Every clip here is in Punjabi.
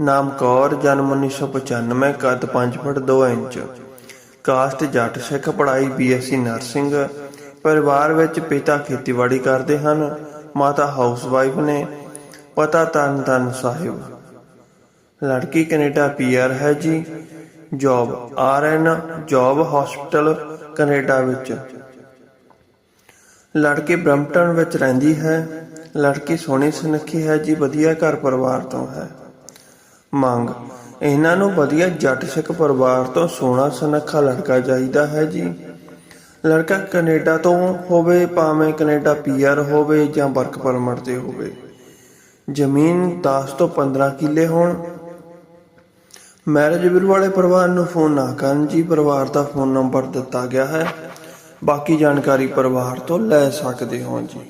ਨਾਮ ਕੌਰ, ਜਨਮ 1995 ਕੱਦ 5 ਫੁੱਟ 2 ਇੰਚ। ਕਾਸਟ ਜੱਟ ਸਿੱਖ ਪੜ੍ਹਾਈ ਬੀਐਸਸੀ ਨਰਸਿੰਗ। ਪਰਿਵਾਰ ਵਿੱਚ ਪਿਤਾ ਖੇਤੀਬਾੜੀ ਕਰਦੇ ਹਨ, ਮਾਤਾ ਹਾਊਸਵਾਈਫ ਨੇ, ਪਤਾ ਤਰਨ ਤਰਨ ਸਾਹਿਬ। ਲੜਕੀ ਕੈਨੇਡਾ ਪੀਆਰ ਹੈ ਜੀ। Job RN, job hospital Canada ਵਿੱਚ। ਲੜਕੀ ਬ੍ਰੈਂਪਟਨ ਵਿੱਚ ਰਹਿੰਦੀ ਹੈ। ਲੜਕੀ ਸੋਹਣੀ ਸੁਨੱਖੀ ਹੈ ਜੀ, ਵਧੀਆ ਘਰ ਪਰਿਵਾਰ ਤੋਂ ਹੈ। ਮੰਗ। ਇਹਨਾਂ ਨੂੰ ਵਧੀਆ ਜੱਟ ਸਿੱਖ ਪਰਿਵਾਰ ਤੋਂ ਸੋਹਣਾ ਸੁਨੱਖਾ ਲੜਕਾ ਚਾਹੀਦਾ ਹੈ ਜੀ। ਲੜਕਾ ਕੈਨੇਡਾ ਤੋਂ ਹੋਵੇ, ਭਾਵੇਂ ਕੈਨੇਡਾ ਪੀਆਰ ਹੋਵੇ ਜਾਂ ਵਰਕ ਪਰਮਿਟ ਤੇ ਹੋਵੇ। ਜ਼ਮੀਨ 10 ਤੋਂ 15 ਕਿੱਲੇ ਹੋਣ। ਮੈਰਿਜ ਬਿਲ ਵਾਲੇ ਪਰਿਵਾਰ ਨੂੰ ਫੋਨ ਨਾ ਕਰਨ ਜੀ, ਪਰਿਵਾਰ ਦਾ ਫੋਨ ਨੰਬਰ ਦਿੱਤਾ ਗਿਆ ਹੈ। ਬਾਕੀ ਜਾਣਕਾਰੀ ਪਰਿਵਾਰ ਤੋਂ ਲੈ ਸਕਦੇ ਹੋ ਜੀ।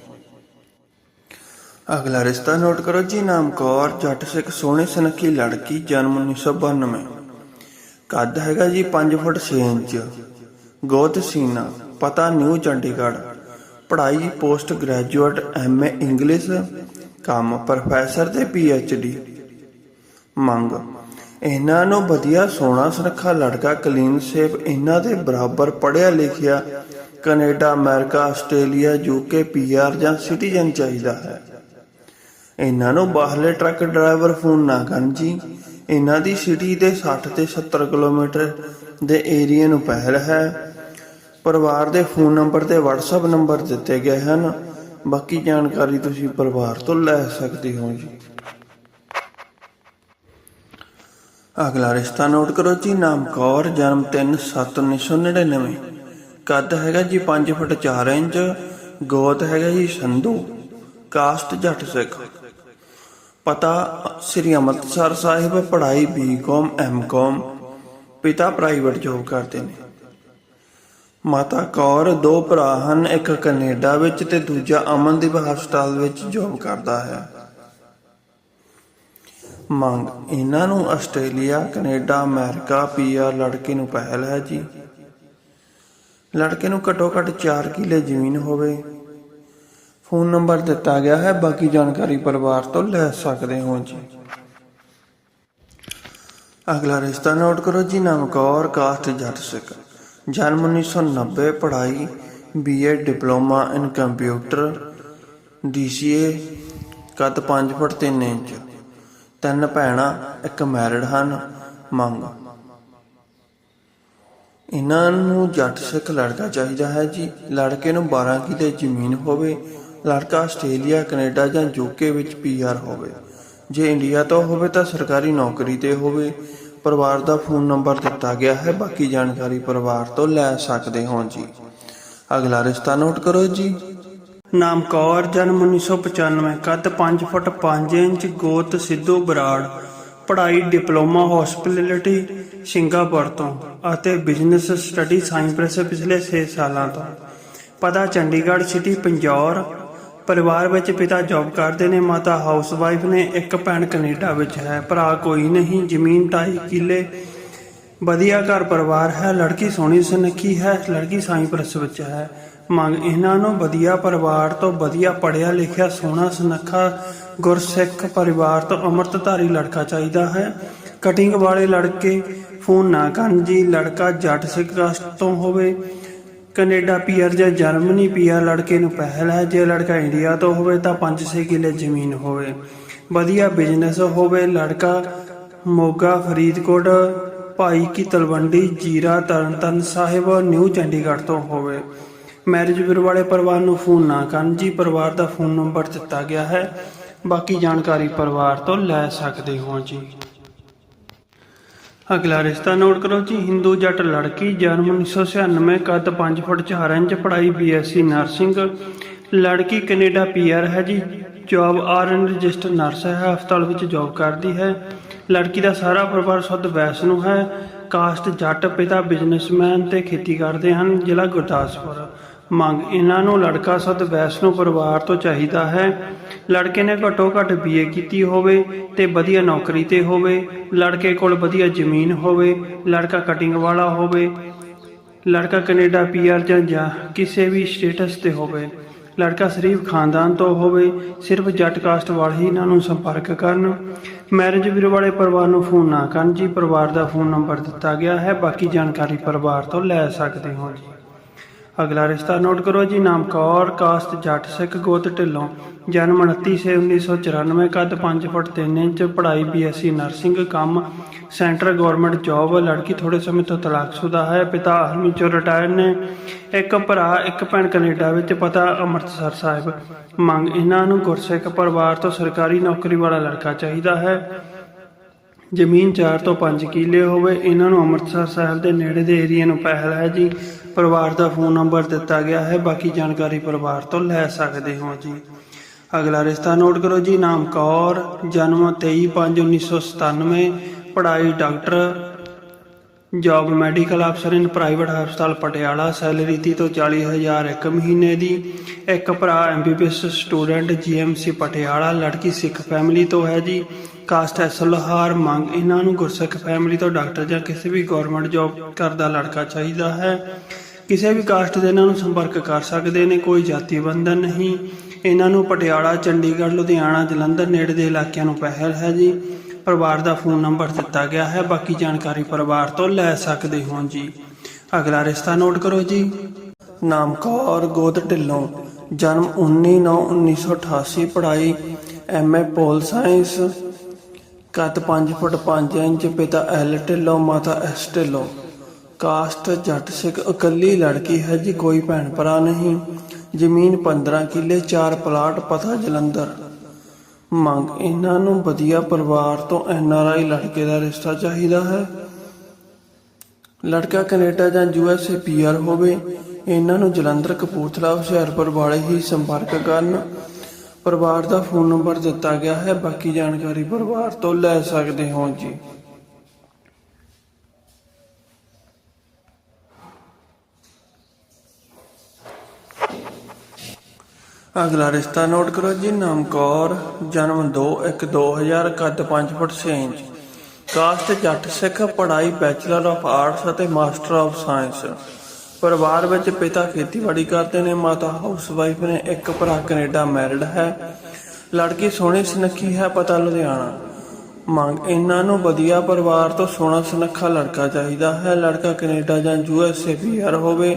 ਅਗਲਾ ਰਿਸ਼ਤਾ ਨੋਟ ਕਰੋ ਜੀ ਨਾਮ ਕੌਰ ਜੱਟ ਸਿੱਖ ਸੋਹਣੀ ਸੁਨੱਖੀ ਲੜਕੀ ਜਨਮ 1992 ਕੱਦ ਹੈਗਾ ਜੀ 5 ਫੁੱਟ 6 ਇੰਚ। ਗੋਤ ਸੀਨਾ, ਪਤਾ ਨਿਊ ਚੰਡੀਗੜ੍ਹ। ਪੜ੍ਹਾਈ ਪੋਸਟ ਗ੍ਰੈਜੂਏਟ ਐਮਏ ਇੰਗਲਿਸ਼, ਕੰਮ ਪ੍ਰੋਫੈਸਰ ਤੇ ਡੀ। ਮੰਗ, ਇਹਨਾਂ ਨੂੰ ਵਧੀਆ ਸੋਹਣਾ ਸੁਨੱਖਾ ਲੜਕਾ ਕਲੀਨ ਸੇਫ, ਇਹਨਾਂ ਦੇ ਬਰਾਬਰ ਪੜ੍ਹਿਆ ਲਿਖਿਆ Canada, America, Australia UK PR ਜਾਂ ਸਿਟੀਜ਼ਨ ਚਾਹੀਦਾ ਹੈ। ਇਹਨਾਂ ਨੂੰ ਬਾਹਰਲੇ ਟਰੱਕ ਡਰਾਈਵਰ ਫੋਨ ਨਾ ਕਰਨ ਜੀ। ਇਹਨਾਂ ਦੀ ਸਿਟੀ ਦੇ 60 ਤੇ 70 ਕਿਲੋਮੀਟਰ ਦੇ ਏਰੀਆ ਨੂੰ ਪਹਿਲ ਹੈ। ਪਰਿਵਾਰ ਦੇ ਫੋਨ ਨੰਬਰ ਤੇ WhatsApp ਨੰਬਰ ਦਿੱਤੇ ਗਏ ਹਨ। ਬਾਕੀ ਜਾਣਕਾਰੀ ਤੁਸੀਂ ਪਰਿਵਾਰ ਤੋਂ ਲੈ ਸਕਦੇ ਹੋ ਜੀ। ਅਗਲਾ ਰਿਸ਼ਤਾ ਨੋਟ ਕਰੋ ਜੀ। ਨਾਮ ਕੌਰ, ਜਨਮ 3/7/1999 ਕੱਦ ਹੈਗਾ ਜੀ 5 ਫੁੱਟ 4 ਇੰਚ। ਗੋਤ ਹੈਗਾ ਜੀ ਸੰਧੂ। ਕਾਸਟ ਜੱਟ ਸਿੱਖ। ਪਤਾ ਸ੍ਰੀ ਅੰਮ੍ਰਿਤਸਰ ਸਾਹਿਬ, ਪੜ੍ਹਾਈ ਬੀਕਾਮ ਐਮਕਾਮ ਪਿਤਾ ਪ੍ਰਾਈਵੇਟ ਜੋਬ ਕਰਦੇ ਨੇ। ਮਾਤਾ ਕੌਰ, ਦੋ ਭਰਾ ਹਨ, ਇੱਕ ਕੈਨੇਡਾ ਵਿੱਚ ਤੇ ਦੂਜਾ ਅਮਨਦੀਪ ਹਸਪਤਾਲ ਵਿੱਚ ਜੋਬ ਕਰਦਾ ਹੈ। ਮੰਗ, ਇਹਨਾਂ ਨੂੰ ਆਸਟ੍ਰੇਲੀਆ, ਕੈਨੇਡਾ, ਅਮਰੀਕਾ ਪੀਆਰ ਲੜਕੇ ਨੂੰ ਪਹਿਲ ਹੈ ਜੀ। ਲੜਕੇ ਨੂੰ ਘੱਟੋ ਘੱਟ 4 ਕਿੱਲੇ ਜ਼ਮੀਨ ਹੋਵੇ। ਫੋਨ ਨੰਬਰ ਦਿੱਤਾ ਗਿਆ ਹੈ, ਬਾਕੀ ਜਾਣਕਾਰੀ ਪਰਿਵਾਰ ਤੋਂ ਲੈ ਸਕਦੇ ਹੋ ਜੀ। ਅਗਲਾ ਰਿਸ਼ਤਾ ਨੋਟ ਕਰੋ ਜੀ, ਨਾਮ ਕੌਰ, ਕਾਸਟ ਜੱਟ ਸਿੱਖ। ਜਨਮ 1990 ਪੜ੍ਹਾਈ BA diploma in computer DCA ਕੱਦ 5 ਫੁੱਟ 3 ਇੰਚ। ਤਿੰਨ ਭੈਣਾਂ, ਇੱਕ ਮੈਰਿਡ ਹਨ, ਮੰਗ। ਇਹਨਾਂ ਨੂੰ ਜੱਟ ਸਿੱਖ ਲੜਕਾ ਚਾਹੀਦਾ ਹੈ ਜੀ। ਲੜਕੇ ਨੂੰ 12 ਕਿੱਲੇ ਜ਼ਮੀਨ ਹੋਵੇ ਲੜਕਾ ਆਸਟ੍ਰੇਲੀਆ, ਕੈਨੇਡਾ ਜਾਂ ਯੂਕੇ ਵਿੱਚ ਪੀਆਰ ਹੋਵੇ। ਜੇ ਇੰਡੀਆ ਤੋਂ ਹੋਵੇ ਤਾਂ ਸਰਕਾਰੀ ਨੌਕਰੀ ਤੇ ਹੋਵੇ। ਪਰਿਵਾਰ ਦਾ ਫੋਨ ਨੰਬਰ ਦਿੱਤਾ ਗਿਆ ਹੈ। ਬਾਕੀ ਜਾਣਕਾਰੀ ਪਰਿਵਾਰ ਤੋਂ ਲੈ ਸਕਦੇ ਹੋ ਜੀ। ਅਗਲਾ ਰਿਸ਼ਤਾ ਨੋਟ ਕਰੋ ਜੀ। ਨਾਮ ਕੌਰ, ਜਨਮ 1995 ਕੱਦ 5 ਫੁੱਟ 5 ਇੰਚ, ਗੋਤ ਸਿੱਧੂ ਬਰਾੜ, ਪੜ੍ਹਾਈ ਡਿਪਲੋਮਾ ਹਸਪਿਟੈਲਿਟੀ ਸਿੰਗਾਪੁਰ ਤੋਂ ਅਤੇ ਬਿਜ਼ਨਸ ਸਟੱਡੀ ਸਾਇੰਸ ਪਿਛਲੇ 6 ਸਾਲਾਂ ਤੋਂ। ਪਤਾ ਚੰਡੀਗੜ੍ਹ ਸਿਟੀ ਪੰਜੌਰ ਪਰਿਵਾਰ ਵਿੱਚ ਪਿਤਾ ਜੌਬ ਕਰਦੇ ਨੇ, ਮਾਤਾ ਹਾਊਸਵਾਈਫ ਨੇ, ਇੱਕ ਭੈਣ ਕੈਨੇਡਾ ਵਿੱਚ ਹੈ, ਭਰਾ ਕੋਈ ਨਹੀਂ, ਜ਼ਮੀਨ 2.5 ਕਿੱਲੇ, ਵਧੀਆ ਘਰ ਪਰਿਵਾਰ ਹੈ, ਲੜਕੀ ਸੋਹਣੀ ਸੁਨੱਖੀ ਹੈ, ਲੜਕੀ ਸਾਈਪ੍ਰਸ ਵਿੱਚ ਹੈ। ਮੰਗ ਇਹਨਾਂ ਨੂੰ ਵਧੀਆ ਪਰਿਵਾਰ ਤੋਂ ਵਧੀਆ ਪੜ੍ਹਿਆ ਲਿਖਿਆ, ਸੋਹਣਾ ਸੁਨੱਖਾ, ਗੁਰਸਿੱਖ ਪਰਿਵਾਰ ਤੋਂ ਅੰਮ੍ਰਿਤਧਾਰੀ ਲੜਕਾ ਚਾਹੀਦਾ ਹੈ। ਕਟਿੰਗ ਵਾਲੇ ਲੜਕੇ ਫੋਨ ਨਾ ਕਰਨ ਜੀ, ਲੜਕਾ ਜੱਟ ਸਿੱਖ ਕਾਸਟ ਤੋਂ ਹੋਵੇ ਕੈਨੇਡਾ ਪੀਆਰ ਜਾਂ ਜਰਮਨੀ ਪੀਆਰ ਲੜਕੇ ਨੂੰ ਪਹਿਲ ਹੈ। ਜੇ ਲੜਕਾ ਇੰਡੀਆ ਤੋਂ ਹੋਵੇ ਤਾਂ 5-6 ਕਿੱਲੇ ਜ਼ਮੀਨ ਹੋਵੇ। ਵਧੀਆ ਬਿਜ਼ਨਸ ਹੋਵੇ। ਲੜਕਾ ਮੋਗਾ, ਫਰੀਦਕੋਟ, ਭਾਈ ਕੀ ਤਲਵੰਡੀ ਜੀਰਾ ਤਰਨਤਨ ਸਾਹਿਬ, ਨਿਊ ਚੰਡੀਗੜ੍ਹ ਤੋਂ ਹੋਵੇ। ਮੈਰਿਜ ਬਿਊਰੋ ਵਾਲੇ ਪਰਿਵਾਰ ਨੂੰ ਫੋਨ ਨਾ ਕਰਨ। ਜੀ ਪਰਿਵਾਰ ਦਾ ਫੋਨ ਨੰਬਰ ਦਿੱਤਾ ਗਿਆ ਹੈ। ਬਾਕੀ ਜਾਣਕਾਰੀ ਪਰਿਵਾਰ ਤੋਂ ਲੈ ਸਕਦੇ ਹੋ ਜੀ। ਅਗਲਾ ਰਿਸ਼ਤਾ ਨੋਟ ਕਰੋ ਜੀ, ਹਿੰਦੂ ਜੱਟ ਲੜਕੀ, ਜਨਮ 1996 ਕੱਦ 5 ਫੁੱਟ 4 ਇੰਚ, ਪੜ੍ਹਾਈ ਬੀਐਸਸੀ ਨਰਸਿੰਗ। ਲੜਕੀ ਕੈਨੇਡਾ ਪੀਆਰ ਹੈ ਜੀ, ਜੌਬ ਆਰਐਨ ਰਜਿਸਟਰ ਨਰਸ ਹੈ, ਹਸਪਤਾਲ ਵਿੱਚ ਜੌਬ ਕਰਦੀ ਹੈ। ਲੜਕੀ ਦਾ ਸਾਰਾ ਪਰਿਵਾਰ ਸ਼ੁੱਧ ਵੈਸ਼ਨੂ ਹੈ। ਕਾਸਟ ਜੱਟ, ਪਿਤਾ ਬਿਜ਼ਨਸਮੈਨ ਤੇ ਖੇਤੀ ਕਰਦੇ ਹਨ, ਜ਼ਿਲ੍ਹਾ ਗੁਰਦਾਸਪੁਰ। ਮੰਗ ਇਹਨਾਂ ਨੂੰ ਲੜਕਾ ਸ਼ੁੱਧ ਵੈਸ਼ਨੂ ਪਰਿਵਾਰ ਤੋਂ ਚਾਹੀਦਾ ਹੈ। ਲੜਕੇ ਨੇ ਘੱਟੋ ਘੱਟ ਬੀਏ ਕੀਤੀ ਹੋਵੇ ਤੇ ਵਧੀਆ ਨੌਕਰੀ ਤੇ ਹੋਵੇ। ਲੜਕੇ ਕੋਲ ਵਧੀਆ ਜ਼ਮੀਨ ਹੋਵੇ, ਲੜਕਾ ਕਟਿੰਗ ਵਾਲਾ ਹੋਵੇ, ਲੜਕਾ ਕੈਨੇਡਾ ਪੀਆਰ ਜਾਂ ਜਾਂ ਕਿਸੇ ਵੀ ਸਟੇਟਸ ਤੇ ਹੋਵੇ। ਲੜਕਾ ਸ਼ਰੀਫ ਖਾਨਦਾਨ ਤੋਂ ਹੋਵੇ, ਸਿਰਫ ਜੱਟ ਕਾਸਟ ਵਾਲੇ ਹੀ ਇਹਨਾਂ ਨੂੰ ਸੰਪਰਕ ਕਰਨ। ਮੈਰਿਜ ਵੀਰ ਵਾਲੇ ਪਰਿਵਾਰ ਨੂੰ ਫੋਨ ਨਾ ਕਰਨ। ਜੀ, ਪਰਿਵਾਰ ਦਾ ਫੋਨ ਨੰਬਰ ਦਿੱਤਾ ਗਿਆ ਹੈ। ਬਾਕੀ ਜਾਣਕਾਰੀ ਪਰਿਵਾਰ ਤੋਂ ਲੈ ਸਕਦੇ ਹੋ ਜੀ। ਅਗਲਾ ਰਿਸ਼ਤਾ ਨੋਟ ਕਰੋ ਜੀ, ਨਾਮ ਕੌਰ ਕਾਸਟ ਜੱਟ, ਸਿੱਖ ਗੋਤ ਢਿੱਲੋਂ। ਜਨਮ 29 ਸੇ 1994 ਕੱਦ 5 ਫੁੱਟ 3 ਇੰਚ, ਪੜ੍ਹਾਈ ਬੀਐਸਸੀ ਨਰਸਿੰਗ ਕੰਮ, ਸੈਂਟਰ ਗਵਰਨਮੈਂਟ ਜੌਬ, ਲੜਕੀ ਥੋੜੇ ਸਮੇਂ ਤੋਂ ਤਲਾਕਸ਼ੁਦਾ ਹੈ, ਪਿਤਾ ਆਰਮੀ ਚੋਂ ਰਿਟਾਇਰ ਨੇ, ਇੱਕ ਭਰਾ, ਇੱਕ ਭੈਣ ਕੈਨੇਡਾ ਵਿੱਚ, ਪਤਾ ਅੰਮ੍ਰਿਤਸਰ ਸਾਹਿਬ। ਮੰਗ ਇਹਨਾਂ ਨੂੰ ਗੁਰਸਿੱਖ ਪਰਿਵਾਰ ਤੋਂ ਸਰਕਾਰੀ ਨੌਕਰੀ ਵਾਲਾ ਲੜਕਾ ਚਾਹੀਦਾ ਹੈ। ਜ਼ਮੀਨ 4 ਤੋਂ 5 ਕਿੱਲੇ ਹੋਵੇ, ਇਹਨਾਂ ਨੂੰ ਅੰਮ੍ਰਿਤਸਰ ਸਾਹਿਬ ਦੇ ਨੇੜੇ ਦੇ ਏਰੀਆ ਨੂੰ ਪਹਿਲ ਹੈ ਜੀ। ਪਰਿਵਾਰ ਦਾ ਫੋਨ ਨੰਬਰ ਦਿੱਤਾ ਗਿਆ ਹੈ, ਬਾਕੀ ਜਾਣਕਾਰੀ ਪਰਿਵਾਰ ਤੋਂ ਲੈ ਸਕਦੇ ਹੋ ਜੀ। ਅਗਲਾ ਰਿਸ਼ਤਾ ਨੋਟ ਕਰੋ ਜੀ, ਨਾਮ ਕੌਰ, ਜਨਮ 23/5/1997 ਪੜ੍ਹਾਈ ਡਾਕਟਰ ਜੌਬ ਮੈਡੀਕਲ ਅਫਸਰ ਇਨ ਪ੍ਰਾਈਵੇਟ ਹਸਪਤਾਲ ਪਟਿਆਲਾ, ਸੈਲਰੀ 30 ਤੋਂ 40000 ਇੱਕ ਮਹੀਨੇ ਦੀ। ਇੱਕ ਭਰਾ ਐਮਬੀਬੀਐਸ ਸਟੂਡੈਂਟ ਜੀਐਮਸੀ ਪਟਿਆਲਾ, ਲੜਕੀ ਸਿੱਖ ਫੈਮਿਲੀ ਤੋਂ ਹੈ ਜੀ। ਕਾਸਟ ਐਸ ਲੋਹਾਰ ਮੰਗ, ਇਹਨਾਂ ਨੂੰ ਗੁਰਸਿੱਖ ਫੈਮਿਲੀ ਤੋਂ ਡਾਕਟਰ ਜਾਂ ਕਿਸੇ ਵੀ ਗਵਰਨਮੈਂਟ ਜੌਬ ਕਰਦਾ ਲੜਕਾ ਚਾਹੀਦਾ ਹੈ। ਕਿਸੇ ਵੀ ਕਾਸਟ ਦੇ ਇਹਨਾਂ ਨੂੰ ਸੰਪਰਕ ਕਰ ਸਕਦੇ ਨੇ, ਕੋਈ ਜਾਤੀ ਬੰਧਨ ਨਹੀਂ। ਇਹਨਾਂ ਨੂੰ ਪਟਿਆਲਾ, ਚੰਡੀਗੜ੍ਹ, ਲੁਧਿਆਣਾ, ਜਲੰਧਰ, ਨੇੜੇ ਦੇ ਇਲਾਕਿਆਂ ਨੂੰ ਪਹਿਲ ਹੈ ਜੀ। ਪਰਿਵਾਰ ਦਾ ਫੋਨ ਨੰਬਰ ਦਿੱਤਾ ਗਿਆ ਹੈ। ਬਾਕੀ ਜਾਣਕਾਰੀ ਪਰਿਵਾਰ ਤੋਂ ਲੈ ਸਕਦੇ ਹੋ ਜੀ। ਅਗਲਾ ਰਿਸ਼ਤਾ ਨੋਟ ਕਰੋ ਜੀ। ਨਾਮ ਕੌਰ ਗੋਦ ਢਿੱਲੋਂ, ਜਨਮ 19/9/1988 ਪੜ੍ਹਾਈ ਐਮਏ ਪੋਲ ਸਾਇੰਸ ਕੱਦ 5 ਫੁੱਟ 5 ਇੰਚ, ਪਿਤਾ ਐਲ ਢਿੱਲੋਂ, ਮਾਤਾ ਐਸ ਢਿੱਲੋਂ। ਕਾਸਟ ਜੱਟ ਸਿੱਖ ਇਕੱਲੀ ਲੜਕੀ ਹੈ ਜੀ, ਕੋਈ ਭੈਣ ਭਰਾ ਨਹੀਂ। ਜ਼ਮੀਨ 15 ਕਿੱਲੇ 4 ਪਲਾਟ, ਪਤਾ ਜਲੰਧਰ। ਮੰਗ ਇਹਨਾਂ ਨੂੰ ਵਧੀਆ ਪਰਿਵਾਰ ਤੋਂ ਐਨਆਰਆਈ ਲੜਕੇ ਦਾ ਰਿਸ਼ਤਾ ਚਾਹੀਦਾ ਹੈ। ਲੜਕਾ ਕੈਨੇਡਾ ਜਾਂ ਯੂਐਸਏ ਪੀਆਰ ਹੋਵੇ, ਇਹਨਾਂ ਨੂੰ ਜਲੰਧਰ ਕਪੂਰਥਲਾ ਹੁਸ਼ਿਆਰਪੁਰ ਵਾਲੇ ਹੀ ਸੰਪਰਕ ਕਰਨ। ਪਰਿਵਾਰ ਦਾ ਫੋਨ ਨੰਬਰ ਦਿੱਤਾ ਗਿਆ ਹੈ, ਬਾਕੀ ਜਾਣਕਾਰੀ ਪਰਿਵਾਰ ਤੋਂ ਲੈ ਸਕਦੇ ਹੋ ਜੀ। ਅਗਲਾ ਰਿਸ਼ਤਾ ਨੋਟ ਕਰੋ ਜੀ, ਨਾਮ ਕੌਰ, ਜਨਮ 2/1/2000 ਕੱਦ 5 ਫੁੱਟ 6 ਇੰਚ। ਕਾਸਟ ਜੱਟ ਸਿੱਖ, ਪੜ੍ਹਾਈ ਬੈਚਲਰ ਆਫ ਆਰਟਸ ਅਤੇ ਮਾਸਟਰ ਆਫ ਸਾਇੰਸ ਪਰਿਵਾਰ ਵਿੱਚ ਪਿਤਾ ਖੇਤੀਬਾੜੀ ਕਰਦੇ ਨੇ, ਮਾਤਾ ਹਾਊਸਵਾਈਫ ਨੇ, ਇੱਕ ਭਰਾ ਕੈਨੇਡਾ ਮੈਰਿਡ ਹੈ। ਲੜਕੀ ਸੋਹਣੀ ਸੁਨੱਖੀ ਹੈ, ਪਤਾ ਲੁਧਿਆਣਾ। ਮੰਗ ਇਹਨਾਂ ਨੂੰ ਵਧੀਆ ਪਰਿਵਾਰ ਤੋਂ ਸੋਹਣਾ ਸੁਨੱਖਾ ਲੜਕਾ ਚਾਹੀਦਾ ਹੈ। ਲੜਕਾ ਕੈਨੇਡਾ ਜਾਂ ਯੂਐਸਏ ਪੀਆਰ ਹੋਵੇ।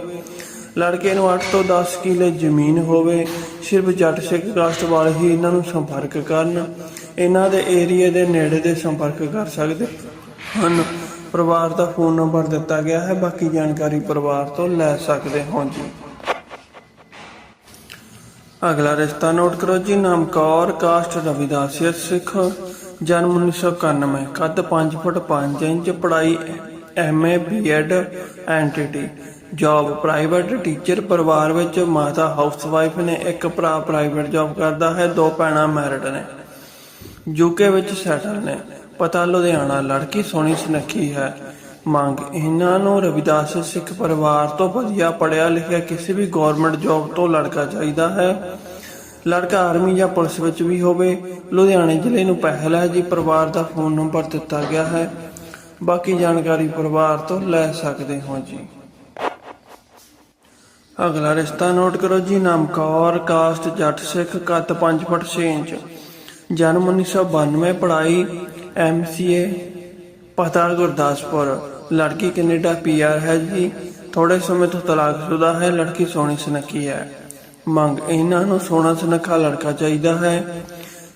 ਲੜਕੇ ਨੂੰ 8 ਤੋਂ 10 ਕਿੱਲੇ ਜ਼ਮੀਨ ਹੋਵੇ, ਸਿਰਫ ਜੱਟ ਸਿੱਖ ਕਾਸਟ ਵਾਲੇ ਹੀ ਇਹਨਾਂ ਨੂੰ ਸੰਪਰਕ ਕਰਨ, ਇਹਨਾਂ ਦੇ ਏਰੀਆ ਦੇ ਨੇੜੇ ਦੇ ਸੰਪਰਕ ਕਰ ਸਕਦੇ ਹਨ। ਪਰਿਵਾਰ ਦਾ ਫੋਨ ਨੰਬਰ ਦਿੱਤਾ ਗਿਆ ਹੈ, ਬਾਕੀ ਜਾਣਕਾਰੀ ਪਰਿਵਾਰ ਤੋਂ ਲੈ ਸਕਦੇ ਹੋ ਜੀ। ਅਗਲਾ ਰਿਸ਼ਤਾ ਨੋਟ ਕਰੋ ਜੀ, ਨਾਮ ਕੌਰ, ਕਾਸਟ ਰਵਿਦਾਸੀਅਤ ਸਿੱਖ, ਜਨਮ 1991 ਕੱਦ 5 ਫੁੱਟ 5 ਇੰਚ, ਪੜ੍ਹਾਈ MA BEd NTT job private teacher ਪਰਿਵਾਰ ਵਿੱਚ ਮਾਤਾ ਹਾਊਸਵਾਈਫ ਨੇ ਇੱਕ ਭਰਾ ਪ੍ਰਾਈਵੇਟ ਜੌਬ ਕਰਦਾ ਹੈ, ਦੋ ਭੈਣਾਂ ਮੈਰਿਡ ਨੇ। ਯੂਕੇ ਵਿੱਚ ਸੈਟਲ ਨੇ। ਪਤਾ ਲੁਧਿਆਣਾ ਲੜਕੀ ਸੋਹਣੀ ਸੁਨੱਖੀ ਹੈ। ਮੰਗ, ਇਹਨਾਂ ਨੂੰ ਰਵਿਦਾਸ ਸਿੱਖ ਪਰਿਵਾਰ ਤੋਂ ਵਧੀਆ ਪੜਿਆ ਲਿਖਿਆ ਕਿਸੇ ਵੀ ਗਵਰਨਮੈਂਟ ਜੌਬ ਤੋਂ ਲੜਕਾ ਚਾਹੀਦਾ ਹੈ। ਲੜਕਾ ਆਰਮੀ ਜਾਂ ਪੁਲਿਸ ਵਿੱਚ ਵੀ ਹੋਵੇ। ਲੁਧਿਆਣੇ ਜ਼ਿਲ੍ਹੇ ਨੂੰ ਪਹਿਲ ਹੈ ਜੀ, ਪਰਿਵਾਰ ਦਾ ਫੋਨ ਨੰਬਰ ਦਿੱਤਾ ਗਿਆ ਹੈ। ਬਾਕੀ ਜਾਣਕਾਰੀ ਪਰਿਵਾਰ ਤੋਂ ਲੈ ਸਕਦੇ ਹੋ ਜੀ। ਅਗਲਾ ਰਿਸ਼ਤਾ ਨੋਟ ਕਰੋ ਜੀ, ਨਾਮ ਕੌਰ, ਕਾਸਟ, ਜੱਟ ਸਿੱਖ ਕੱਦ 5 ਫੁੱਟ 6 ਇੰਚ। ਜਨਮ 1992 ਪੜ੍ਹਾਈ ਐਮਸੀਏ ਪਤਾ ਗੁਰਦਾਸਪੁਰ। ਲੜਕੀ ਕੈਨੇਡਾ ਪੀਆਰ ਹੈ ਜੀ। ਥੋੜੇ ਸਮੇਂ ਤੋਂ ਤਲਾਕਸ਼ੁਦਾ ਹੈ, ਲੜਕੀ ਸੋਹਣੀ ਸੁਨੱਖੀ ਹੈ। ਮੰਗ, ਇਹਨਾਂ ਨੂੰ ਸੋਹਣਾ ਸੁਨੱਖਾ ਲੜਕਾ ਚਾਹੀਦਾ ਹੈ।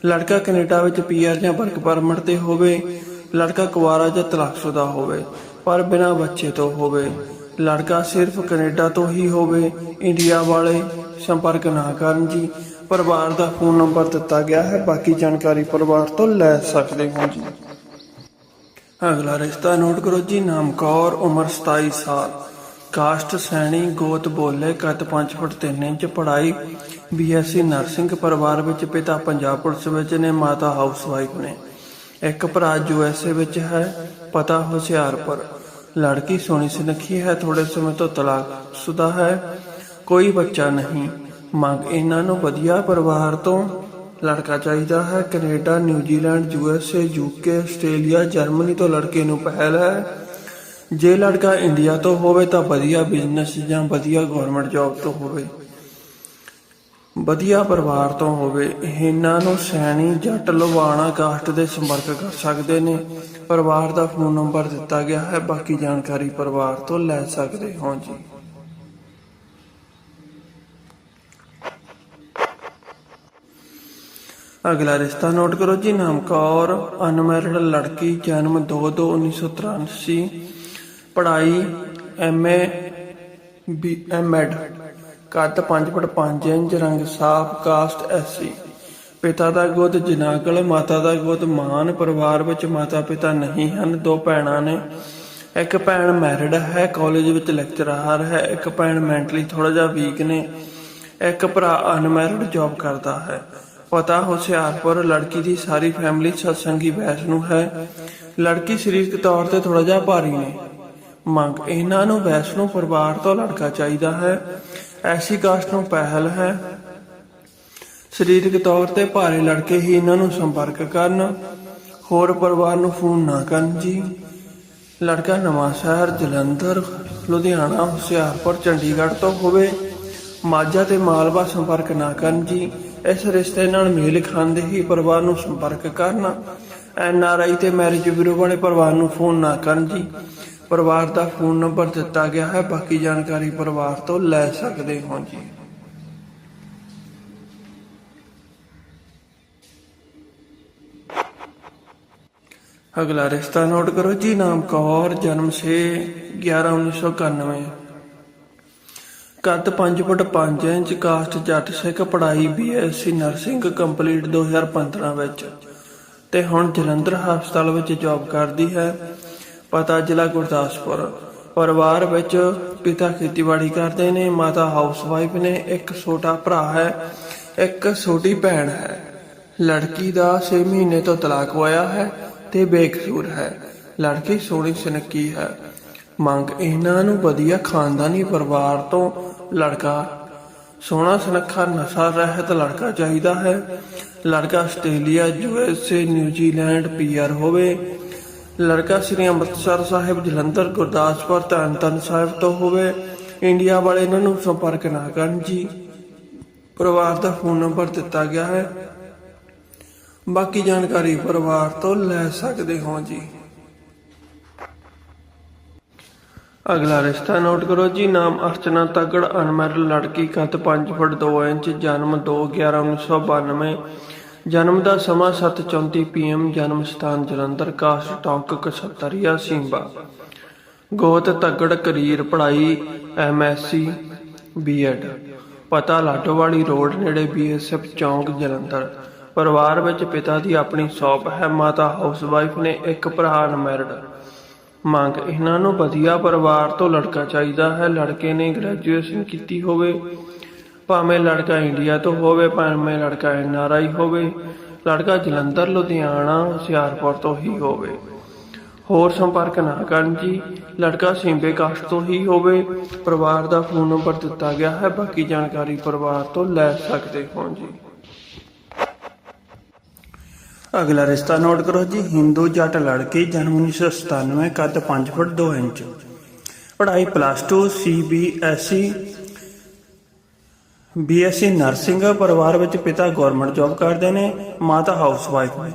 ਲੜਕਾ ਕੈਨੇਡਾ ਵਿੱਚ ਪੀਆਰ ਜਾਂ ਵਰਕ ਪਰਮਿਟ ਤੇ ਹੋਵੇ, ਲੜਕਾ ਕੁਵਾਰਾ ਜਾਂ ਤਲਾਕਸ਼ੁਦਾ ਹੋਵੇ, ਪਰ ਬਿਨਾਂ ਬੱਚੇ ਤੋਂ ਹੋਵੇ। ਲੜਕਾ ਸਿਰਫ ਕੈਨੇਡਾ ਤੋਂ ਹੀ ਹੋਵੇ, ਇੰਡੀਆ ਵਾਲੇ ਸੰਪਰਕ ਨਾ ਕਰਨ ਜੀ। ਪਰਿਵਾਰ ਦਾ ਫੋਨ ਨੰਬਰ ਦਿੱਤਾ ਗਿਆ ਹੈ, ਬਾਕੀ ਜਾਣਕਾਰੀ ਪਰਿਵਾਰ ਤੋਂ ਲੈ ਸਕਦੇ ਹੋ ਜੀ। ਅਗਲਾ ਰਿਸ਼ਤਾ ਨੋਟ ਕਰੋ ਜੀ, ਨਾਮ ਕੌਰ, ਉਮਰ 27 ਸਾਲ। ਕਾਸਟ ਸੈਣੀ, ਗੋਤ ਬੋਲੇ ਕੱਦ 5 ਫੁੱਟ 3 ਇੰਚ, ਪੜ੍ਹਾਈ ਬੀਐਸਸੀ ਨਰਸਿੰਗ, ਪਰਿਵਾਰ ਵਿੱਚ ਪਿਤਾ ਪੰਜਾਬ ਪੁਲਿਸ ਵਿੱਚ ਨੇ, ਮਾਤਾ ਹਾਊਸਵਾਈਫ ਨੇ। ਇੱਕ ਭਰਾ ਯੂਐਸਏ ਵਿੱਚ ਹੈ, ਪਤਾ ਹੁਸ਼ਿਆਰਪੁਰ। ਲੜਕੀ ਸੋਹਣੀ ਸੁਨੱਖੀ ਹੈ ਥੋੜੇ ਸਮੇਂ ਤੋਂ ਤਲਾਕ ਸੁਦਾ ਹੈ। ਕੋਈ ਬੱਚਾ ਨਹੀਂ। ਮੰਗ ਇਹਨਾਂ ਨੂੰ ਵਧੀਆ ਪਰਿਵਾਰ ਤੋਂ ਲੜਕਾ ਚਾਹੀਦਾ ਹੈ। Canada, New Zealand USA UK Australia, Germany ਤੋਂ ਲੜਕੇ ਨੂੰ ਪਹਿਲ ਹੈ। ਜੇ ਲੜਕਾ ਇੰਡੀਆ ਤੋਂ ਹੋਵੇ ਤਾਂ ਵਧੀਆ ਬਿਜ਼ਨਸ ਜਾਂ ਵਧੀਆ ਗਵਰਨਮੈਂਟ ਜੌਬ ਤੋਂ ਹੋਵੇ। ਵਧੀਆ ਪਰਿਵਾਰ ਤੋਂ ਹੋਵੇ, ਇਹਨਾਂ ਨੂੰ ਸੈਣੀ ਜੱਟ ਲਵਾਣਾ ਕਾਸਟ ਦੇ ਸੰਪਰਕ ਕਰ ਸਕਦੇ ਨੇ। ਪਰਿਵਾਰ ਦਾ ਫੋਨ ਨੰਬਰ ਦਿੱਤਾ ਗਿਆ ਹੈ, ਬਾਕੀ ਜਾਣਕਾਰੀ ਪਰਿਵਾਰ ਤੋਂ ਲੈ ਸਕਦੇ ਹੋ ਜੀ। ਅਗਲਾ ਰਿਸ਼ਤਾ ਨੋਟ ਕਰੋ ਜੀ, ਨਾਮ ਕੌਰ, ਅਨਮੈਰਿਡ ਲੜਕੀ, ਜਨਮ 2/2/1983 ਪੜ੍ਹਾਈ ਐਮਏ ਬੀ ਐਮਐਡ ਕੱਦ 5 ਫੁੱਟ 5 ਇੰਚ, ਰੰਗ ਸਾਫ਼ ਕਾਸਟ ਐਸੀ। ਪਿਤਾ ਦਾ ਗੋਤ ਜਨਾਗਲ ਮਾਤਾ ਦਾ ਗੋਤ ਮਾਨ। ਪਰਿਵਾਰ ਵਿੱਚ ਮਾਤਾ ਪਿਤਾ ਨਹੀਂ ਹਨ, ਦੋ ਭੈਣਾਂ ਨੇ। ਇੱਕ ਭੈਣ ਮੈਰਿਡ ਹੈ, ਕਾਲਜ ਵਿੱਚ ਲੈਕਚਰਰ ਹੈ। ਇੱਕ ਭੈਣ ਮੈਂਟਲੀ ਥੋੜਾ ਜਿਹਾ ਵੀਕ ਨੇ। ਇੱਕ ਭਰਾ ਅਨਮੈਰਿਡ ਜੌਬ ਕਰਦਾ ਹੈ। ਪਤਾ, ਹੁਸ਼ਿਆਰਪੁਰ, ਲੜਕੀ ਦੀ ਸਾਰੀ ਫੈਮਿਲੀ ਸਤਸੰਗੀ ਵੈਸ਼ਨੂ ਹੈ। ਲੜਕੀ ਸਰੀਰਕ ਤੌਰ ਤੇ ਥੋੜਾ ਜਿਹਾ ਭਾਰੀ ਨੇ। ਮੰਗ, ਇਹਨਾਂ ਨੂੰ ਵੈਸ਼ਨੂ ਪਰਿਵਾਰ ਤੋਂ ਲੜਕਾ ਚਾਹੀਦਾ ਹੈ। ਐਸੀ ਕਾਸਟ ਨੂੰ ਪਹਿਲ ਹੈ। ਸਰੀਰਕ ਤੌਰ ਤੇ ਭਾਰੇ ਲੜਕੇ ਹੀ ਇਹਨਾਂ ਨੂੰ ਸੰਪਰਕ ਕਰਨ, ਹੋਰ ਪਰਿਵਾਰ ਨੂੰ ਫੋਨ ਨਾ ਕਰਨ ਜੀ। ਲੜਕਾ ਨਵਾਂ ਸ਼ਹਿਰ, ਜਲੰਧਰ, ਲੁਧਿਆਣਾ, ਹੁਸ਼ਿਆਰਪੁਰ, ਚੰਡੀਗੜ੍ਹ ਤੋਂ ਹੋਵੇ, ਮਾਝਾ ਤੇ ਮਾਲਵਾ ਸੰਪਰਕ ਨਾ ਕਰਨ ਜੀ। ਇਸ ਰਿਸ਼ਤੇ ਨਾਲ ਮੇਲ ਖਾਂਦੇ ਹੀ ਪਰਿਵਾਰ ਨੂੰ ਸੰਪਰਕ ਕਰਨ, ਐਨ ਆਰ ਆਈ ਤੇ ਮੈਰਿਜ ਬਿਊਰੋ ਵਾਲੇ ਪਰਿਵਾਰ ਨੂੰ ਫੋਨ ਨਾ ਕਰਨ ਜੀ। ਪਰਿਵਾਰ ਦਾ ਫੋਨ ਨੰਬਰ ਦਿੱਤਾ ਗਿਆ ਹੈ। ਬਾਕੀ ਜਾਣਕਾਰੀ ਪਰਿਵਾਰ ਤੋਂ ਲੈ ਸਕਦੇ ਹੋ ਜੀ। ਅਗਲਾ ਰਿਸ਼ਤਾ ਨੋਟ ਕਰੋ। ਜੀ, ਨਾਮ ਕੌਰ, ਜਨਮ 6 11 1991 ਕੱਦ 5 ਫੁੱਟ 5 ਇੰਚ ਕਾਸਟ ਜੱਟ ਸਿੱਖ, ਪੜ੍ਹਾਈ ਬੀਐਸਸੀ ਨਰਸਿੰਗ ਕੰਪਲੀਟ 2015 ਵਿੱਚ। ਤੇ ਹੁਣ ਜਲੰਧਰ ਹਸਪਤਾਲ ਵਿੱਚ ਜੌਬ ਕਰਦੀ ਹੈ। ਪਤਾ ਜ਼ਿਲ੍ਹਾ ਗੁਰਦਾਸਪੁਰ। ਪਰਿਵਾਰ ਵਿੱਚ ਪਿਤਾ ਖੇਤੀਬਾੜੀ ਕਰਦੇ ਨੇ, ਮਾਤਾ ਹਾਊਸਵਾਈਫ ਨੇ, ਇੱਕ ਛੋਟਾ ਭਰਾ ਹੈ, ਇੱਕ ਛੋਟੀ ਭੈਣ ਹੈ। ਲੜਕੀ ਦਾ 6 ਮਹੀਨੇ ਤੋਂ ਤਲਾਕ ਹੋਇਆ ਹੈ ਤੇ ਬੇਕਸੂਰ ਹੈ। ਲੜਕੀ ਸੋਹਣੀ ਸੁਨੱਖੀ ਹੈ। ਮੰਗ ਇਹਨਾਂ ਨੂੰ ਵਧੀਆ ਖਾਨਦਾਨੀ ਪਰਿਵਾਰ ਤੋਂ ਲੜਕਾ। ਸੋਹਣਾ ਸੁਨੱਖਾ ਨਸ਼ਾ ਰਹਿਤ ਲੜਕਾ ਚਾਹੀਦਾ ਹੈ। ਲੜਕਾ ਆਸਟ੍ਰੇਲੀਆ ਯੂਐਸਏ ਨਿਊਜ਼ੀਲੈਂਡ ਪੀਆਰ ਹੋਵੇ। ਲੜਕਾ ਸ੍ਰੀ ਅੰਮ੍ਰਿਤਸਰ ਸਾਹਿਬ, ਜਲੰਧਰ, ਗੁਰਦਾਸਪੁਰ, ਧੰਨ ਸਾਹਿਬ ਤੋਂ ਹੋਵੇ, ਇੰਡੀਆ ਵਾਲੇ ਇਹਨਾਂ ਨੂੰ ਸੰਪਰਕ ਨਾ ਕਰਨ ਜੀ। ਪਰਿਵਾਰ ਦਾ ਫੋਨ ਨੰਬਰ ਦਿੱਤਾ ਗਿਆ ਹੈ। ਬਾਕੀ ਜਾਣਕਾਰੀ ਪਰਿਵਾਰ ਤੋਂ ਲੈ ਸਕਦੇ ਹੋ ਜੀ। ਅਗਲਾ ਰਿਸ਼ਤਾ ਨੋਟ ਕਰੋ ਜੀ। ਨਾਮ ਅਰਚਨਾ ਤਗੜ ਅਨਮੈਰਿਡ ਲੜਕੀ ਕੱਦ 5 ਫੁੱਟ 2 ਇੰਚ, ਜਨਮ 2/11/1992 ਜਨਮ ਦਾ ਸਮਾਂ 7:34 ਪੀਐਮ ਜਨਮ ਸਥਾਨ ਜਲੰਧਰ ਕਾਸਟ ਟੌਂਕ ਕਸਤਰੀਆ ਸਿੰਬਾ ਗੋਤ ਤਗੜ ਕਰੀਰ ਪੜ੍ਹਾਈ ਐਮਐਸਸੀ ਬੀਐਡ ਪਤਾ ਲਾਟੋਵਾਲੀ ਰੋਡ ਨੇੜੇ ਬੀਐਸਐਫ ਚੌਂਕ, ਜਲੰਧਰ। ਪਰਿਵਾਰ ਵਿੱਚ ਪਿਤਾ ਦੀ ਆਪਣੀ ਸ਼ਾਪ ਹੈ, ਮਾਤਾ ਹਾਊਸਵਾਈਫ ਨੇ ਇੱਕ ਭਰਾ ਅਨਮੈਰਿਡ। ਮੰਗ, ਇਹਨਾਂ ਨੂੰ ਵਧੀਆ ਪਰਿਵਾਰ ਤੋਂ ਲੜਕਾ ਚਾਹੀਦਾ ਹੈ। ਲੜਕੇ ਨੇ ਗ੍ਰੈਜੂਏਸ਼ਨ ਕੀਤੀ ਹੋਵੇ। ਭਾਵੇਂ ਲੜਕਾ ਇੰਡੀਆ ਤੋਂ ਹੋਵੇ, ਭਾਵੇਂ ਲੜਕਾ ਐਨਆਰਆਈ ਹੋਵੇ, ਲੜਕਾ ਜਲੰਧਰ, ਲੁਧਿਆਣਾ, ਹੁਸ਼ਿਆਰਪੁਰ ਤੋਂ ਹੀ ਹੋਵੇ। ਹੋਰ ਸੰਪਰਕ ਨਾ ਕਰਨ ਜੀ, ਲੜਕਾ ਸਿੰਬੇ ਕਾਸਟ ਤੋਂ ਹੀ ਹੋਵੇ, ਪਰਿਵਾਰ ਦਾ ਫੋਨ ਨੰਬਰ ਦਿੱਤਾ ਗਿਆ ਹੈ, ਬਾਕੀ ਜਾਣਕਾਰੀ ਪਰਿਵਾਰ ਤੋਂ ਲੈ ਸਕਦੇ ਹੋ ਜੀ। ਅਗਲਾ ਰਿਸ਼ਤਾ ਨੋਟ ਕਰੋ ਜੀ, ਹਿੰਦੂ ਜੱਟ ਲੜਕੀ ਜਨਮ 1997 ਕੱਦ 5 ਫੁੱਟ 2 ਇੰਚ। ਪੜ੍ਹਾਈ ਪਲੱਸ 2 ਸੀਬੀਐਸਈ ਬੀਐਸਸੀ ਨਰਸਿੰਗ ਪਰਿਵਾਰ ਵਿੱਚ ਪਿਤਾ ਗਵਰਨਮੈਂਟ ਜੌਬ ਕਰਦੇ ਨੇ, ਮਾਤਾ ਹਾਊਸ ਵਾਈਫ ਨੇ।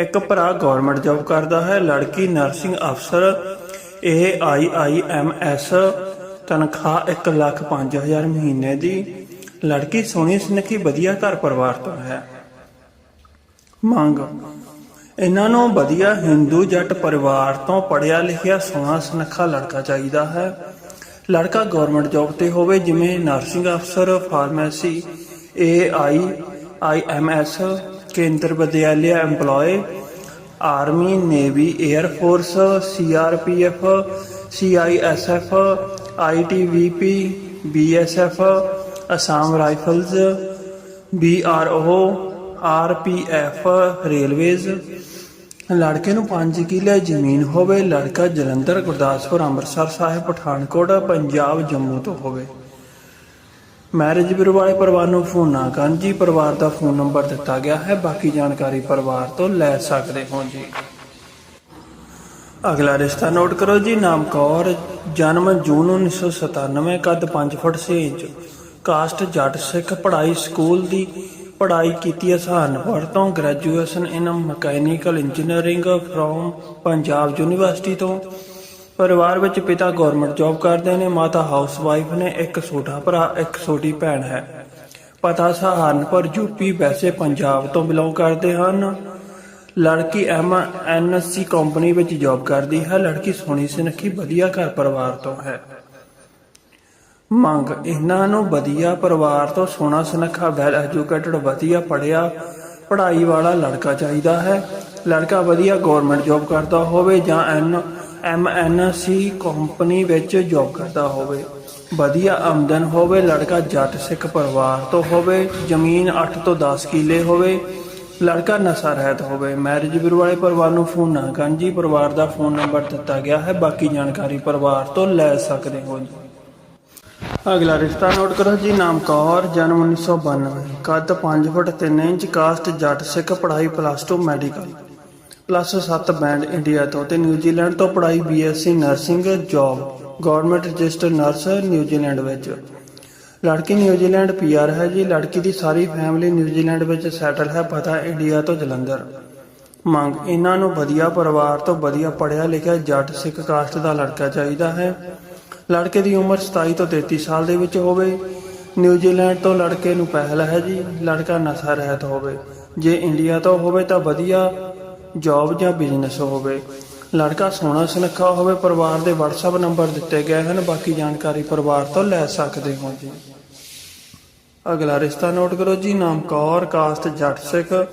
ਇੱਕ ਭਰਾ ਗਵਰਨਮੈਂਟ ਜੌਬ ਕਰਦਾ ਹੈ, ਲੜਕੀ ਨਰਸਿੰਗ ਅਫਸਰ, ਇਹ ਆਈਆਈਐਮਐਸ ਤਨਖਾਹ 1 ਲੱਖ 5000 ਮਹੀਨੇ ਦੀ। ਲੜਕੀ ਸੋਹਣੀ ਸੁਨੱਖੀ ਵਧੀਆ ਘਰ ਪਰਿਵਾਰ ਤੋਂ ਹੈ। ਮੰਗ, ਇਹਨਾਂ ਨੂੰ ਵਧੀਆ ਹਿੰਦੂ ਜੱਟ ਪਰਿਵਾਰ ਤੋਂ ਪੜਿਆ ਲਿਖਿਆ ਸੋਹਣਾ ਸੁਨੱਖਾ ਲੜਕਾ ਚਾਹੀਦਾ ਹੈ। ਲੜਕਾ ਗਵਰਨਮੈਂਟ ਜੌਬ ਤੇ ਹੋਵੇ, ਜਿਵੇਂ ਨਰਸਿੰਗ ਅਫਸਰ pharmacy A I I M S Kendriya Vidyalaya EMPLOYE army navy air force P B ITBP BSF Assam rifles B R O R P RPF railways ਲੜਕੇ ਨੂੰ 5 ਕਿੱਲੇ ਜ਼ਮੀਨ ਹੋਵੇ, ਲੜਕਾ ਜਲੰਧਰ, ਗੁਰਦਾਸਪੁਰ, ਅੰਮ੍ਰਿਤਸਰ ਸਾਹਿਬ, ਪਠਾਨਕੋਟ, ਪੰਜਾਬ, ਜੰਮੂ ਤੋਂ ਹੋਵੇ। ਮੈਰਿਜ ਬਿਊਰੋ ਵਾਲੇ ਪਰਿਵਾਰ ਨੂੰ ਫੋਨ ਨਾ ਕਰਨ ਜੀ, ਪਰਿਵਾਰ ਦਾ ਫੋਨ ਨੰਬਰ ਦਿੱਤਾ ਗਿਆ ਹੈ, ਬਾਕੀ ਜਾਣਕਾਰੀ ਪਰਿਵਾਰ ਤੋਂ ਲੈ ਸਕਦੇ ਹੋ ਜੀ। ਅਗਲਾ ਰਿਸ਼ਤਾ ਨੋਟ ਕਰੋ ਜੀ, ਨਾਮ ਕੌਰ, ਜਨਮ ਜੂਨ 1997 ਕੱਦ 5 ਫੁੱਟ 6 ਇੰਚ ਕਾਸਟ ਜੱਟ ਸਿੱਖ ਪੜ੍ਹਾਈ ਸਕੂਲ ਦੀ ਪੜ੍ਹਾਈ ਕੀਤੀ ਹੈ ਸਹਾਰਨਪੁਰ ਤੋਂ graduation in mechanical engineering from Punjab university ਤੋਂ। ਪਰਿਵਾਰ ਵਿੱਚ ਪਿਤਾ ਗਵਰਨਮੈਂਟ ਜੌਬ ਕਰਦੇ ਨੇ, ਮਾਤਾ ਹਾਊਸ ਵਾਈਫ ਨੇ, ਇੱਕ ਛੋਟਾ ਭਰਾ, ਇੱਕ ਛੋਟੀ ਭੈਣ ਹੈ। ਪਤਾ ਸਹਾਰਨਪੁਰ ਯੂਪੀ ਵੈਸੇ ਪੰਜਾਬ ਤੋਂ ਬਿਲੋਂਗ ਕਰਦੇ ਹਨ। ਲੜਕੀ ਐਮ ਐਨਐਸਸੀ ਕੰਪਨੀ ਵਿੱਚ ਜੌਬ ਕਰਦੀ ਹੈ, ਲੜਕੀ ਸੋਹਣੀ ਸੁਨੱਖੀ, ਵਧੀਆ ਘਰ ਪਰਿਵਾਰ ਤੋਂ ਹੈ। ਮੰਗ ਇਹਨਾਂ ਨੂੰ ਵਧੀਆ ਪਰਿਵਾਰ ਤੋਂ ਸੋਹਣਾ ਸੁਨੱਖਾ ਵੈਲ ਐਜੂਕੇਟਡ ਵਧੀਆ ਪੜਿਆ ਪੜ੍ਹਾਈ ਵਾਲਾ ਲੜਕਾ ਚਾਹੀਦਾ ਹੈ। ਲੜਕਾ ਵਧੀਆ ਗਵਰਨਮੈਂਟ ਜੌਬ ਕਰਦਾ ਹੋਵੇ ਜਾਂ N, M N C company ਵਿੱਚ ਜੌਬ ਕਰਦਾ ਹੋਵੇ। ਵਧੀਆ ਆਮਦਨ ਹੋਵੇ, ਲੜਕਾ ਜੱਟ ਸਿੱਖ ਪਰਿਵਾਰ ਤੋਂ ਹੋਵੇ, ਜ਼ਮੀਨ 8 ਤੋਂ 10 ਕਿੱਲੇ ਹੋਵੇ, ਲੜਕਾ ਨਸ਼ਾ ਰਹਿਤ ਹੋਵੇ। ਮੈਰਿਜ ਬਿਊਰੋ ਵਾਲੇ ਪਰਿਵਾਰ ਨੂੰ ਫੋਨ ਨਾ ਕਰਨ ਜੀ, ਪਰਿਵਾਰ ਦਾ ਫੋਨ ਨੰਬਰ ਦਿੱਤਾ ਗਿਆ ਹੈ, ਬਾਕੀ ਜਾਣਕਾਰੀ ਪਰਿਵਾਰ ਤੋਂ ਲੈ ਸਕਦੇ ਹੋ ਜੀ। ਅਗਲਾ ਰਿਸ਼ਤਾ ਨੋਟ ਕਰੋ ਜੀ, ਨਾਮ ਕੌਰ, ਜਨਮ 1992 ਕੱਦ 5 ਫੁੱਟ 3 ਇੰਚ ਕਾਸਟ ਜੱਟ ਸਿੱਖ, ਪੜ੍ਹਾਈ plus 2 medical plus 7 band India ਤੋਂ ਤੇ ਨਿਊਜ਼ੀਲੈਂਡ ਤੋਂ ਪੜ੍ਹਾਈ BSc nursing job government registered nurse New Zealand ਵਿੱਚ। ਲੜਕੀ ਨਿਊਜ਼ੀਲੈਂਡ ਪੀਆਰ ਹੈ ਜੀ, ਲੜਕੀ ਦੀ ਸਾਰੀ ਫੈਮਿਲੀ ਨਿਊਜ਼ੀਲੈਂਡ ਵਿੱਚ ਸੈਟਲ ਹੈ, ਪਤਾ ਇੰਡੀਆ ਤੋਂ ਜਲੰਧਰ। ਮੰਗ, ਇਹਨਾਂ ਨੂੰ ਵਧੀਆ ਪਰਿਵਾਰ ਤੋਂ ਵਧੀਆ ਪੜ੍ਹਿਆ ਲਿਖਿਆ ਜੱਟ ਸਿੱਖ ਕਾਸਟ ਦਾ ਲੜਕਾ ਚਾਹੀਦਾ ਹੈ। ਲੜਕੇ ਦੀ ਉਮਰ 27 ਤੋਂ 33 ਸਾਲ ਦੇ ਵਿੱਚ ਹੋਵੇ। ਨਿਊਜ਼ੀਲੈਂਡ ਤੋਂ ਲੜਕੇ ਨੂੰ ਪਹਿਲ ਹੈ ਜੀ, ਲੜਕਾ ਨਸ਼ਾ ਰਹਿਤ ਹੋਵੇ। ਜੇ ਇੰਡੀਆ ਤੋਂ ਹੋਵੇ ਤਾਂ ਵਧੀਆ ਜੌਬ ਜਾਂ ਬਿਜ਼ਨਸ ਹੋਵੇ। ਲੜਕਾ ਸੋਹਣਾ ਸੁਨੱਖਾ ਹੋਵੇ, ਪਰਿਵਾਰ ਦੇ WhatsApp ਨੰਬਰ ਦਿੱਤੇ ਗਏ ਹਨ, ਬਾਕੀ ਜਾਣਕਾਰੀ ਪਰਿਵਾਰ ਤੋਂ ਲੈ ਸਕਦੇ ਹੋ ਜੀ। ਅਗਲਾ ਰਿਸ਼ਤਾ ਨੋਟ ਕਰੋ ਜੀ, ਨਾਮ ਕੌਰ, ਕਾਸਟ ਜੱਟ ਸਿੱਖ।